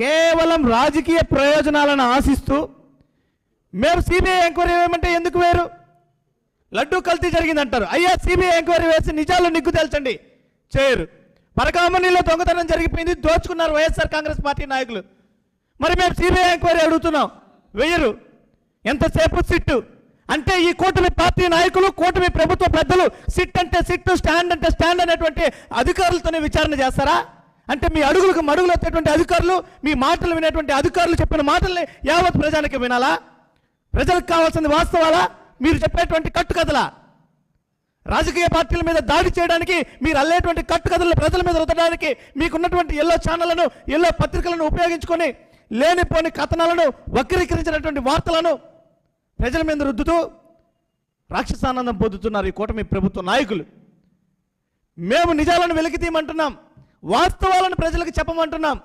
కేవలం రాజకీయ ప్రయోజనాలను ఆశిస్తూ మేము సిబిఐ ఎంక్వైరీ వేయమంటే ఎందుకు వేరు? లడ్డూ కల్తీ జరిగిందంటారు. అయ్యా సిబిఐ ఎంక్వైరీ వేసి నిజాలు నిగ్గు తేల్చండి. చేయరు. పరకామణిలో దొంగతనం జరిగిపోయింది దోచుకున్నారు వైఎస్ఆర్ కాంగ్రెస్ పార్టీ నాయకులు. మరి మేము సిబిఐ ఎంక్వైరీ అడుగుతున్నాం. వెయ్యరు ఎంతసేపు సిట్టు? అంటే ఈ కూటమి పార్టీ నాయకులు కూటమి ప్రభుత్వ పెద్దలు సిట్ అంటే సిట్టు స్టాండ్ అంటే స్టాండ్ అనేటువంటి అధికారులతోనే విచారణ చేస్తారా? అంటే మీ అడుగులకు మడుగులు ఎత్తేటువంటి అధికారులు మీ మాటలు వినేటువంటి అధికారులు చెప్పిన మాటల్ని యావత్ ప్రజానికి వినాలా? ప్రజలకు కావాల్సింది వాస్తవాలా? మీరు చెప్పేటువంటి కట్టుకథలా? రాజకీయ పార్టీల మీద దాడి చేయడానికి మీరు అల్లేటువంటి కట్టుకథలను ప్రజల మీద రుద్దడానికి మీకున్నటువంటి ఎల్లో ఛానళ్ళను ఎల్లో పత్రికలను ఉపయోగించుకొని లేనిపోని కథనాలను వక్రీకరించినటువంటి వార్తలను ప్రజల మీద రుద్దుతూ రాక్షసానందం పొందుతున్నారు ఈ కూటమి ప్రభుత్వ నాయకులు. మేము నిజాలను వెలికితీయమంటున్నాం. వాస్తవాలను ప్రజలకు చెప్పమంటున్నాం.